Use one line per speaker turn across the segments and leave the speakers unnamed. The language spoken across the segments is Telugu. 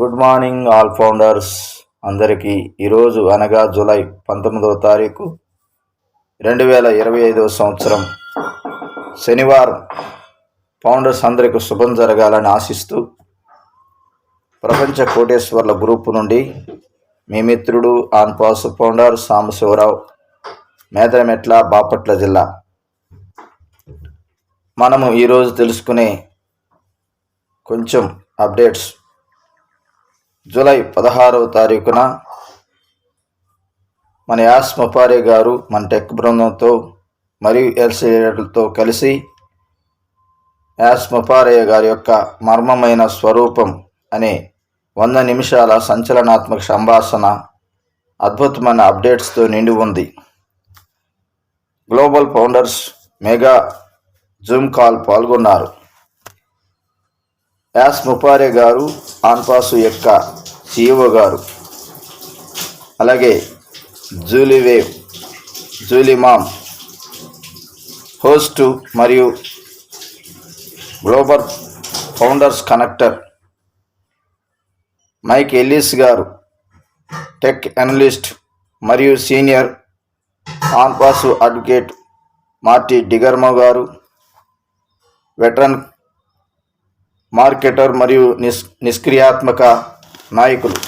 Good morning all founders. అందరికీ ఈరోజు అనగా జూలై పంతొమ్మిదవ తారీఖు రెండు వేల ఇరవై ఐదవ సంవత్సరం. శనివారం ఫౌండర్స్ అందరికీ శుభం జరగాలని ఆశిస్తూ ప్రపంచ కోటేశ్వర్ల గ్రూప్ నుండి మీ మిత్రుడు ఆన్పాస్ ఫౌండర్ సాంబశివరావు మేదరమెట్ల బాపట్ల జిల్లా. మనము ఈరోజు తెలుసుకునే కొంచెం అప్డేట్స్ జూలై పదహారవ తారీఖున మన యాస్ ముపారే గారు మన టెక్ బృందంతో మరియు ఎల్సీలతో కలిసి యాస్ మపారయ్య గారి యొక్క మర్మమైన స్వరూపం అనే వంద నిమిషాల సంచలనాత్మక సంభాషణ అద్భుతమైన అప్డేట్స్తో నిండి ఉంది. Global founders mega zoom call పాల్గొన్నారు. యాస్ ముపారే గారు ఆన్పాసు యొక్క సిఇఓ గారు. అలాగే Julie wave Julie ma'am host మరియు global founders connector Mike Ellis గారు టెక్ అనలిస్ట్ మరియు senior Onpassive advocate Marty DeGarmo గారు వెటరన్ మార్కెటర్ మరియు నిస్ నిష్క్రియాత్మక నాయకులు.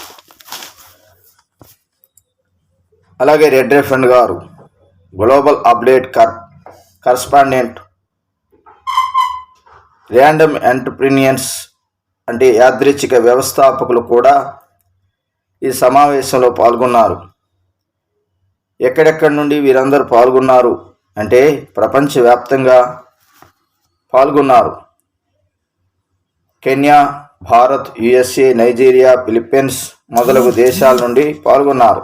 అలాగే రెడ్ రెఫండ్ గారు గ్లోబల్ అప్డేట్ కర్ కరస్పాండెంట్. ర్యాండమ్ ఎంటర్ప్రీనియన్స్ అంటే యాదృచ్ఛిక వ్యవస్థాపకులు కూడా ఈ సమావేశంలో పాల్గొన్నారు. ఎక్కడెక్కడి నుండి వీరందరూ పాల్గొన్నారు అంటే ప్రపంచవ్యాప్తంగా పాల్గొన్నారు. Kenya Bharat USA Nigeria Philippines మొదలగు దేశాల నుండి పాల్గొన్నారు.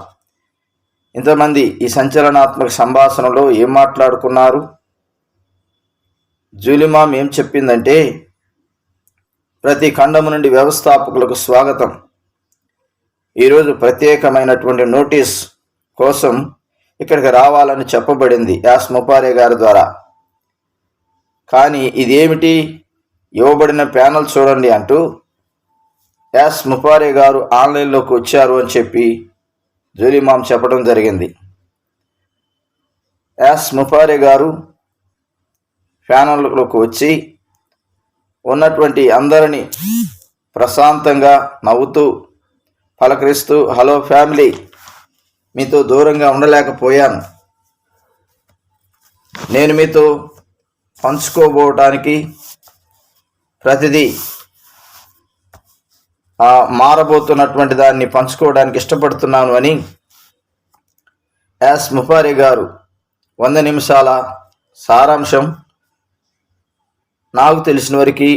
ఇంతమంది ఈ సంచలనాత్మక సంభాషణలో ఏం మాట్లాడుకున్నారు? జూలిమామ్ ఏం చెప్పిందంటే ప్రతి ఖండము నుండి వ్యవస్థాపకులకు స్వాగతం. ఈరోజు ప్రత్యేకమైనటువంటి నోటీస్ కోసం ఇక్కడికి రావాలని చెప్పబడింది యాస్ ముపారే గారి ద్వారా. కానీ ఇదేమిటి? ఇవ్వబడిన ప్యానల్ చూడండి అంటూ యాస్ ముపారే గారు ఆన్లైన్లోకి వచ్చారు అని చెప్పి జూలిమామ్ చెప్పడం జరిగింది. యాస్ ముపారే గారు ప్యానల్లోకి వచ్చి ఉన్నటువంటి అందరినీ ప్రశాంతంగా నవ్వుతూ పలకరిస్తూ హలో ఫ్యామిలీ మీతో దూరంగా ఉండలేకపోయాను. నేను మీతో పంచుకోబోవటానికి ప్రతిదీ మారబోతున్నటువంటి దాన్ని పంచుకోవడానికి ఇష్టపడుతున్నాను అని యాస్ ముఫారి గారు వంద నిమిషాల సారాంశం నాకు తెలిసిన వరకు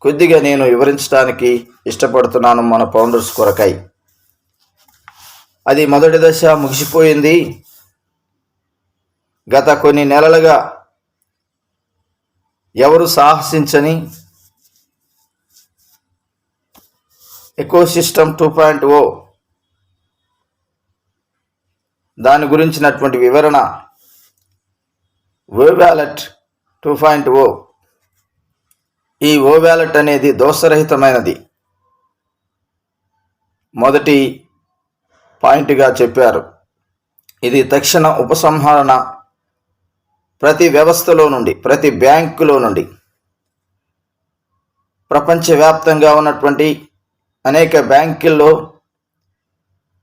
కొద్దిగా నేను వివరించడానికి ఇష్టపడుతున్నాను మన పౌండర్స్ కొరకై. అది మొదటి దశ ముగిసిపోయింది. గత కొన్ని నెలలుగా ఎవరు సాహసించని eco system two point O దాని గురించినటువంటి వివరణ O wallet two point O ఈ ఓ వ్యాలెట్ అనేది దోషరహితమైనది. మొదటి పాయింట్గా చెప్పారు. ఇది తక్షణ ఉపసంహరణ ప్రతి వ్యవస్థలో నుండి ప్రతి బ్యాంకులో నుండి. ప్రపంచవ్యాప్తంగా ఉన్నటువంటి అనేక బ్యాంకుల్లో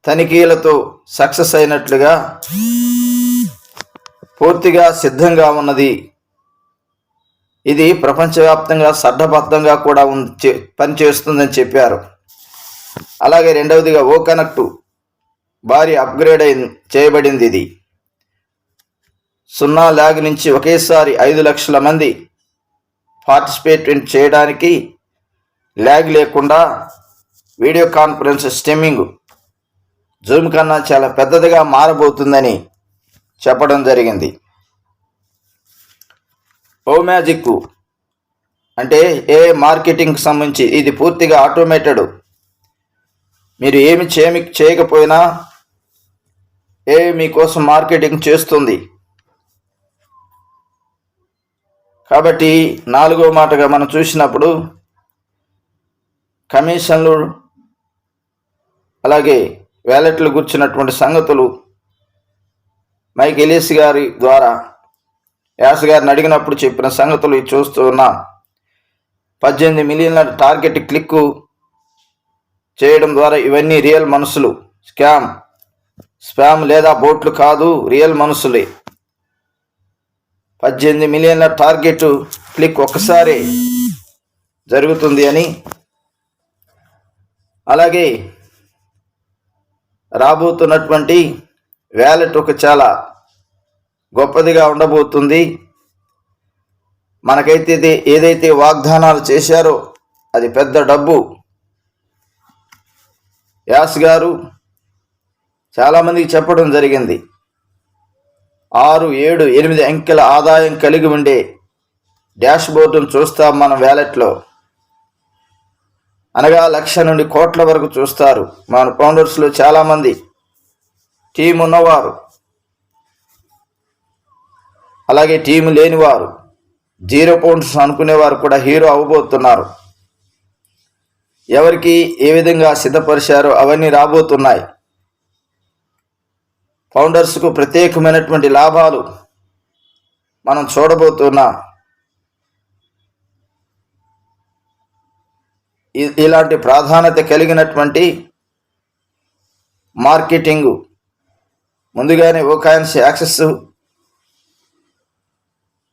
తనిఖీలతో సక్సెస్ అయినట్లుగా పూర్తిగా సిద్ధంగా ఉన్నది. ఇది ప్రపంచవ్యాప్తంగా సడ్డబద్ధంగా కూడా ఉంది పనిచేస్తుందని చెప్పారు. అలాగే రెండవదిగా ఓ కనెక్ట్ భారీ అప్గ్రేడ్ అయి చేయబడింది ఇది. సున్నా ల్యాగ్ నుంచి ఒకేసారి ఐదు లక్షల మంది పార్టిసిపేట్ చేయడానికి ల్యాగ్ లేకుండా వీడియో కాన్ఫరెన్స్ స్ట్రీమింగ్. జూమ్ కన్నా చాలా పెద్దదిగా మారబోతుందని చెప్పడం జరిగింది. ఓ మ్యాజిక్ అంటే ఏ మార్కెటింగ్కి సంబంధించి ఇది పూర్తిగా ఆటోమేటెడ్. మీరు ఏమి చేయమి చేయకపోయినా ఏ మీకోసం మార్కెటింగ్ చేస్తుంది? కాబట్టి నాలుగో మాటగా మనం చూసినప్పుడు కమిషన్లు అలాగే వ్యాలెట్లు గుర్చినటువంటి సంగతులు మైక్ ఎలీస్ గారి ద్వారా యాస్ గారిని అడిగినప్పుడు చెప్పిన సంగతులు చూస్తూ ఉన్నాం. పద్దెనిమిది మిలియన్ల టార్గెట్ క్లిక్ చేయడం ద్వారా ఇవన్నీ రియల్ మనుషులు. స్కామ్. స్పామ్ లేదా బోట్లు కాదు రియల్ మనుషులే. పద్దెనిమిది మిలియన్ల టార్గెట్ క్లిక్ ఒక్కసారి జరుగుతుంది అని. అలాగే రాబోతున్నటువంటి వ్యాలెట్ ఒక చాలా గొప్పదిగా ఉండబోతుంది. మనకైతే ఏదైతే వాగ్దానాలు చేశారో అది పెద్ద డబ్బు. యాస్ గారు చాలామందికి చెప్పడం జరిగింది. ఆరు ఏడు ఎనిమిది అంకెల ఆదాయం కలిగి ఉండే డాష్ బోర్డును చూస్తాం మన వ్యాలెట్లో. అనగా లక్ష నుండి కోట్ల వరకు చూస్తారు. మన ఫౌండర్స్లో చాలామంది టీం ఉన్నవారు. అలాగే టీం లేనివారు. జీరో పౌండ్స్ అనుకునేవారు కూడా హీరో అవ్వబోతున్నారు. ఎవరికి ఏ విధంగా సిద్ధపరిచారో అవన్నీ రాబోతున్నాయి. ఫౌండర్స్కు ప్రత్యేకమైనటువంటి లాభాలు మనం చూడబోతున్నాం ఇలాంటి ప్రాధాన్యత కలిగినటువంటి మార్కెటింగ్ ముందుగానే ఓకాయన్స్ యాక్సెస్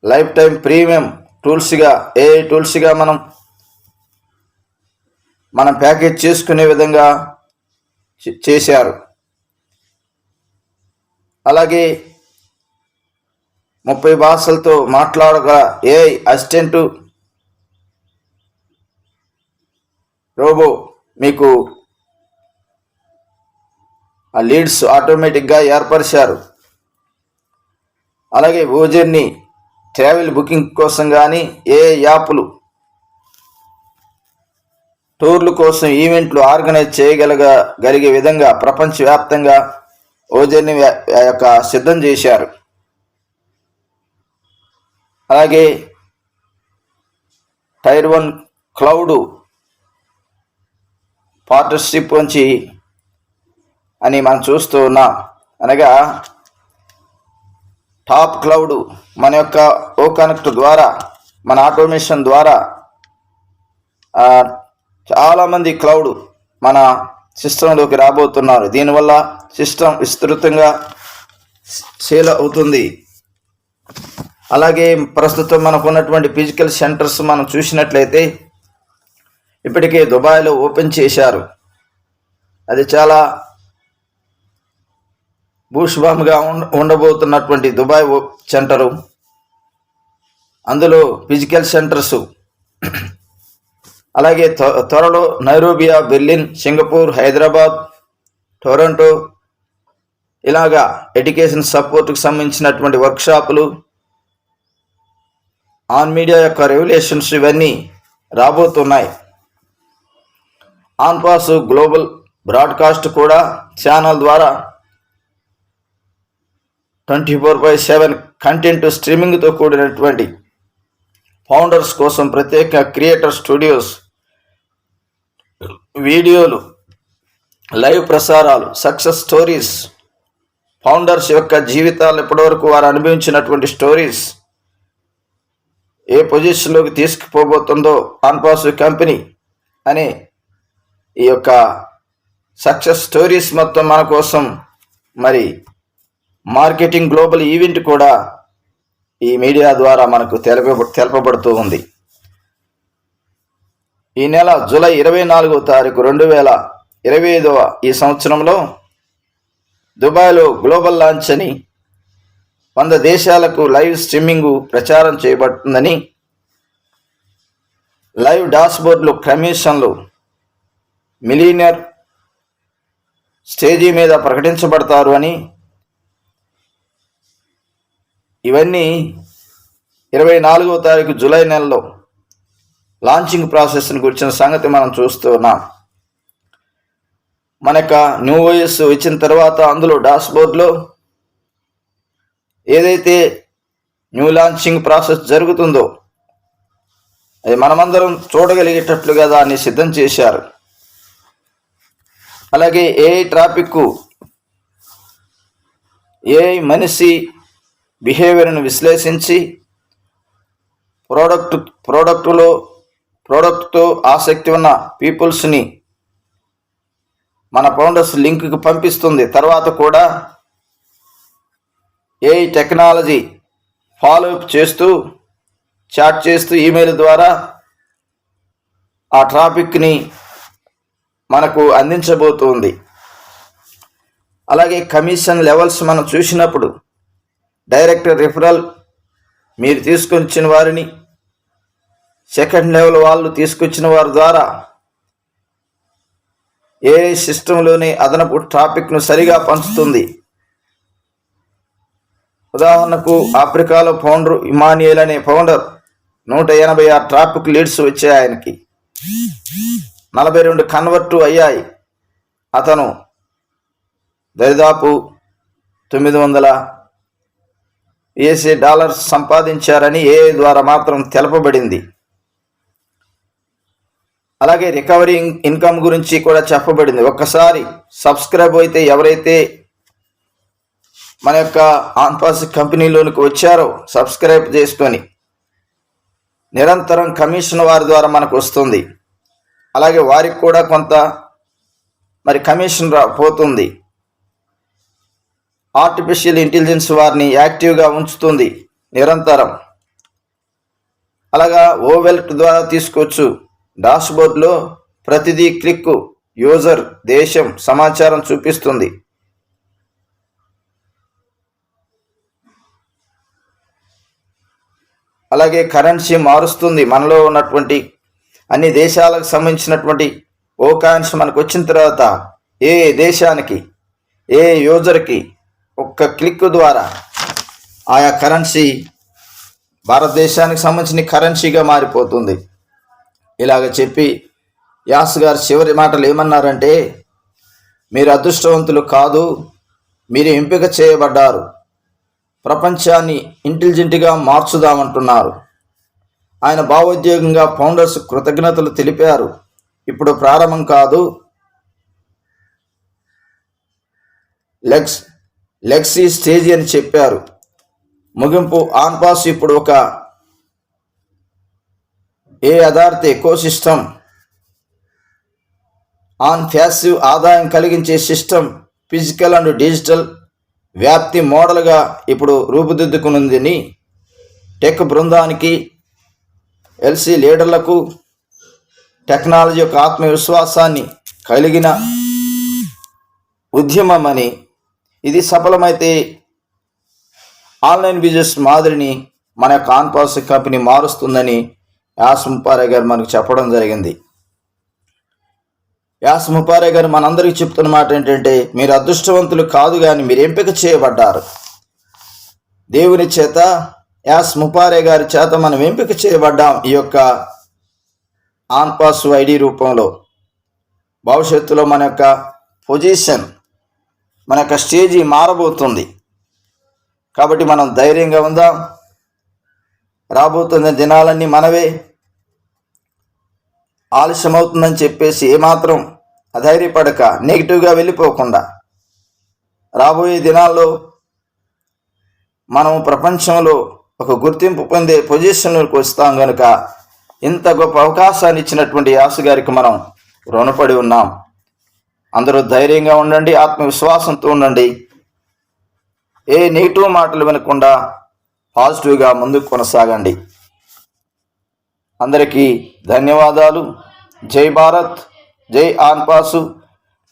లైఫ్ టైం ప్రీమియం టూల్స్గా ఏ టూల్స్గా మనం మనం ప్యాకేజ్ చేసుకునే విధంగా చేశారు. అలాగే ముప్పై భాషలతో మాట్లాడగల ఏ అసిస్టెంటు రోబో మీకు ఆ లీడ్స్ ఆటోమేటిక్గా ఏర్పరిచారు. అలాగే ఓజర్ని ట్రావెల్ బుకింగ్ కోసం కానీ ఏ యాప్లు టూర్ల కోసం ఈవెంట్లు ఆర్గనైజ్ చేయగలగ గలిగే విధంగా ప్రపంచవ్యాప్తంగా ఓజర్ని యొక్క సిద్ధం చేశారు. అలాగే టైర్ వన్ క్లౌడ్ పార్ట్నర్షిప్ నుంచి అని మనం చూస్తూ ఉన్నాం. అనగా టాప్ క్లౌడ్ మన యొక్క ఓ కనెక్ట్ ద్వారా మన ఆటోమేషన్ ద్వారా చాలామంది క్లౌడ్ మన సిస్టంలోకి రాబోతున్నారు. దీనివల్ల సిస్టమ్ విస్తృతంగా సేల్ అవుతుంది. అలాగే ప్రస్తుతం మనకు ఉన్నటువంటి ఫిజికల్ సెంటర్స్ మనం చూసినట్లయితే ఇప్పటికే దుబాయ్లో ఓపెన్ చేశారు. అది చాలా భూష్వాముగా ఉండ ఉండబోతున్నటువంటి దుబాయ్ సెంటరు. అందులో ఫిజికల్ సెంటర్స్. అలాగే త్వ- త్వరలో Nairobi Berlin Singapore Hyderabad Toronto ఇలాగా ఎడ్యుకేషన్ సపోర్ట్కి సంబంధించినటువంటి వర్క్షాపులు ఆన్ మీడియా యొక్క రెగ్యులేషన్స్ ఇవన్నీ రాబోతున్నాయి. ఆన్పాస్ గ్లోబల్ బ్రాడ్కాస్ట్ కూడా ఛానల్ ద్వారా twenty four by seven content స్ట్రీమింగ్తో కూడినటువంటి ఫౌండర్స్ కోసం ప్రత్యేక క్రియేటర్ స్టూడియోస్ వీడియోలు లైవ్ ప్రసారాలు సక్సెస్ స్టోరీస్ ఫౌండర్స్ యొక్క జీవితాలు ఇప్పటివరకు వారు అనుభవించినటువంటి స్టోరీస్ ఏ పొజిషన్లోకి తీసుకుపోబోతుందో ఆన్పాస్ కంపెనీ అనే ఈ యొక్క సక్సెస్ స్టోరీస్ మొత్తం మన కోసం మరి మార్కెటింగ్ గ్లోబల్ ఈవెంట్ కూడా ఈ మీడియా ద్వారా మనకు తెలప తెలపబడుతూ ఉంది. ఈ నెల జూలై ఇరవై నాలుగో తారీఖు రెండు వేల ఇరవై ఐదవ ఈ సంవత్సరంలో దుబాయ్లో గ్లోబల్ లాంచ్ అని వంద దేశాలకు లైవ్ స్ట్రీమింగ్ ప్రచారం చేయబడుతుందని లైవ్ డాష్బోర్డ్లు కమిషన్లు మిలీనియర్ స్టేజీ మీద ప్రకటించబడతారు అని ఇవన్నీ ఇరవై నాలుగవ తారీఖు జూలై నెలలో లాంచింగ్ ప్రాసెస్ని గురించిన సంగతి మనం చూస్తున్నాం మన యొక్క న్యూ ఓఎస్ వచ్చిన తర్వాత అందులో డాష్బోర్డ్లో ఏదైతే న్యూ లాంచింగ్ ప్రాసెస్ జరుగుతుందో అది మనమందరం చూడగలిగేటట్లుగా దాన్ని సిద్ధం చేశారు. అలాగే ఏ ట్రాఫిక్ ఏ మనిషి బిహేవియర్ను విశ్లేషించి ప్రోడక్ట్ ప్రోడక్టులో ప్రోడక్ట్తో ఆసక్తి ఉన్న పీపుల్స్ని మన ఫౌండర్స్ లింక్కి పంపిస్తుంది. తర్వాత కూడా ఏ టెక్నాలజీ ఫాలో అప్ చేస్తూ చాట్ చేస్తూ ఈమెయిల్ ద్వారా ఆ ట్రాఫిక్ని మనకు అందించబోతోంది. అలాగే కమిషన్ లెవెల్స్ మనం చూసినప్పుడు డైరెక్ట్ రిఫరల్ మీరు తీసుకొచ్చిన వారిని సెకండ్ లెవెల్ వాళ్ళు తీసుకొచ్చిన వారి ద్వారా ఏ సిస్టంలోనే అదనపు ట్రాఫిక్ను సరిగా పంచుతుంది. ఉదాహరణకు ఆఫ్రికాలో ఫౌండర్ ఇమానియల్ అనే ఫౌండర్ నూట ఎనభై ఆరు ట్రాఫిక్ లీడ్స్ వచ్చాయి ఆయనకి. నలభై రెండు కన్వర్టు అయ్యాయి. అతను దరిదాపు తొమ్మిది వందల ఏసీ డాలర్స్ సంపాదించారని ఏ ద్వారా మాత్రం తెలపబడింది. అలాగే రికవరీ ఇన్కమ్ గురించి కూడా చెప్పబడింది. ఒక్కసారి సబ్స్క్రైబ్ అయితే ఎవరైతే మన యొక్క ఆన్పాస్ కంపెనీలోనికి వచ్చారో సబ్స్క్రైబ్ చేసుకొని నిరంతరం కమిషన్ వారి ద్వారా మనకు వస్తుంది. అలాగే వారికి కూడా కొంత మరి కమిషన్ రా పోతుంది. ఆర్టిఫిషియల్ ఇంటెలిజెన్స్ వారిని యాక్టివ్గా ఉంచుతుంది నిరంతరం. అలాగా ఓవెల్ట్ ద్వారా తీసుకోవచ్చు. డాష్బోర్డ్లో ప్రతిదీ క్లిక్ యూజర్ దేశం సమాచారం చూపిస్తుంది. అలాగే కరెన్సీ మారుస్తుంది. మనలో ఉన్నటువంటి అన్ని దేశాలకు సంబంధించినటువంటి ఓ మనకు వచ్చిన తర్వాత ఏ దేశానికి ఏ యూజర్కి ఒక్క క్లిక్ ద్వారా ఆయా కరెన్సీ భారతదేశానికి సంబంధించిన కరెన్సీగా మారిపోతుంది. ఇలాగ చెప్పి యాస్ గారు చివరి మాటలు ఏమన్నారంటే మీరు అదృష్టవంతులు కాదు మీరు ఎంపిక చేయబడ్డారు. ప్రపంచాన్ని ఇంటెలిజెంట్గా మార్చుదామంటున్నారు. ఆయన భావోద్యోగంగా ఫౌండర్స్ కృతజ్ఞతలు తెలిపారు. ఇప్పుడు ప్రారంభం కాదు. లెగ్స్ లెక్సీ స్టేజ్ అని చెప్పారు. ముగింపు ఆన్ పాస్ ఇప్పుడు ఒక ఏ అధారిత ఎకో సిస్టమ్ ఆన్ ఫ్యాసివ్ ఆదాయం కలిగించే సిస్టమ్ ఫిజికల్ అండ్ డిజిటల్ వ్యాప్తి మోడల్గా ఇప్పుడు రూపుదిద్దుకునుందని టెక్ బృందానికి ఎల్సీ లీడర్లకు టెక్నాలజీ యొక్క ఆత్మవిశ్వాసాన్ని కలిగిన ఉద్యమం అని ఇది సఫలమైతే ఆన్లైన్ బిజినెస్ మాదిరిని మన యొక్క ఆన్పాస్ కంపెనీ మారుస్తుందని యాస్ ముపారే గారు మనకు చెప్పడం జరిగింది. యాస్ ముపారే గారు మనందరికీ చెప్తున్న మాట ఏంటంటే మీరు అదృష్టవంతులు కాదు కానీ మీరు ఎంపిక చేయబడ్డారు. దేవుని చేత యాస్ ముపారే గారి చేత మనం ఎంపిక చేయబడ్డాం ఈ యొక్క ఆన్పాస్ ఐడి రూపంలో. భవిష్యత్తులో మన యొక్క పొజిషన్ మన యొక్క స్టేజీ మారబోతుంది. కాబట్టి మనం ధైర్యంగా ఉందాం. రాబోతున్న దినాలన్నీ మనవే. ఆలస్యం అవుతుందని చెప్పేసి ఏమాత్రం అధైర్యపడక నెగిటివ్గా వెళ్ళిపోకుండా. రాబోయే దినాల్లో మనం ప్రపంచంలో ఒక గుర్తింపు పొందే పొజిషన్లకు వస్తాం కనుక ఇంత గొప్ప అవకాశాన్ని ఇచ్చినటువంటి యాసు గారికి మనం రుణపడి ఉన్నాం. అందరూ ధైర్యంగా ఉండండి ఆత్మవిశ్వాసంతో ఉండండి. ఏ నెగిటివ్ మాటలు వినకుండా పాజిటివ్గా ముందుకు కొనసాగండి. అందరికీ ధన్యవాదాలు. జై భారత్ జై ఆన్పాసు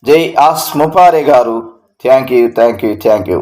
జై ఆస్ ముపారే గారు. Thank you thank you thank you.